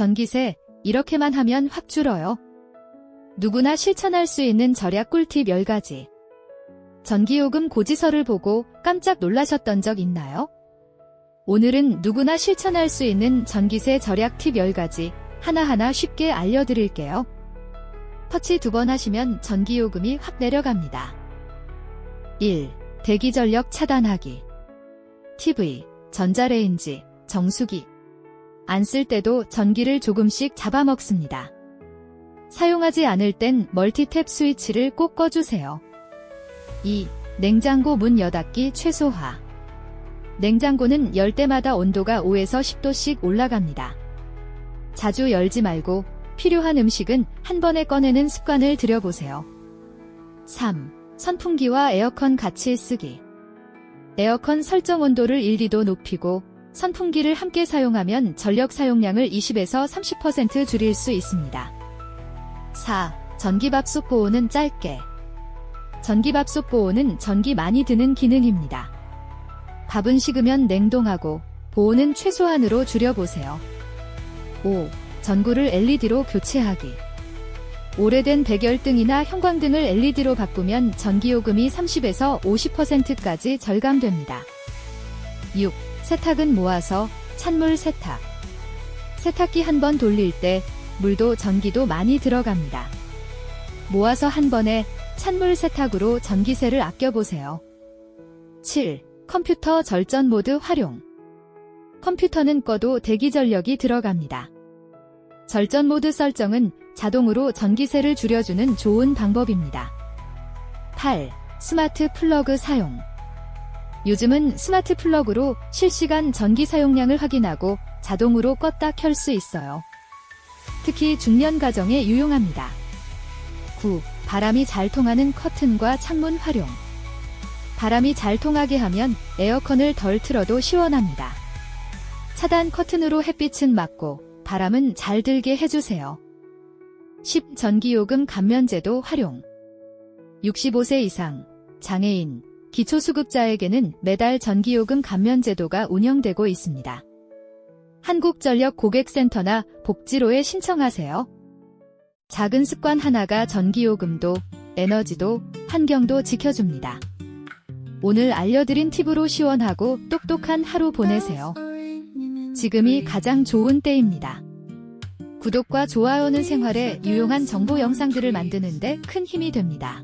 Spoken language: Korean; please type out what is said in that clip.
전기세, 이렇게만 하면 확 줄어요. 누구나 실천할 수 있는 절약 꿀팁 10가지. 전기요금 고지서를 보고 깜짝 놀라셨던 적 있나요? 오늘은 누구나 실천할 수 있는 전기세 절약 팁 10가지 하나하나 쉽게 알려드릴게요. 터치 두 번 하시면 전기요금이 확 내려갑니다. 1. 대기 전력 차단하기. TV, 전자레인지, 정수기. 안 쓸 때도 전기를 조금씩 잡아먹습니다. 사용하지 않을 땐 멀티탭 스위치를 꼭 꺼주세요. 2. 냉장고 문 여닫기 최소화. 냉장고는 열 때마다 온도가 5에서 10도씩 올라갑니다. 자주 열지 말고 필요한 음식은 한 번에 꺼내는 습관을 들여보세요. 3. 선풍기와 에어컨 같이 쓰기. 에어컨 설정 온도를 1, 2도 높이고 선풍기를 함께 사용하면 전력 사용량을 20에서 30% 줄일 수 있습니다. 4. 전기밥솥 보호는 짧게. 전기밥솥 보호는 전기 많이 드는 기능입니다. 밥은 식으면 냉동하고 보호는 최소한으로 줄여보세요. 5. 전구를 LED로 교체하기. 오래된 백열등이나 형광등을 LED로 바꾸면 전기요금이 30에서 50%까지 절감됩니다. 6. 세탁은 모아서 찬물 세탁. 세탁기 한 번 돌릴 때 물도 전기도 많이 들어갑니다. 모아서 한 번에 찬물 세탁으로 전기세를 아껴보세요. 7. 컴퓨터 절전 모드 활용. 컴퓨터는 꺼도 대기 전력이 들어갑니다. 절전 모드 설정은 자동으로 전기세를 줄여주는 좋은 방법입니다. 8. 스마트 플러그 사용. 요즘은 스마트 플러그로 실시간 전기 사용량을 확인하고 자동으로 껐다 켤 수 있어요. 특히 중년 가정에 유용합니다. 9. 바람이 잘 통하는 커튼과 창문 활용. 바람이 잘 통하게 하면 에어컨을 덜 틀어도 시원합니다. 차단 커튼으로 햇빛은 막고 바람은 잘 들게 해주세요. 10. 전기요금 감면제도 활용. 65세 이상, 장애인, 기초수급자에게는 매달 전기요금 감면 제도가 운영되고 있습니다. 한국전력 고객센터나 복지로에 신청하세요. 작은 습관 하나가 전기요금도, 에너지도, 환경도 지켜줍니다. 오늘 알려드린 팁으로 시원하고 똑똑한 하루 보내세요. 지금이 가장 좋은 때입니다. 구독과 좋아요는 생활에 유용한 정보 영상들을 만드는데 큰 힘이 됩니다.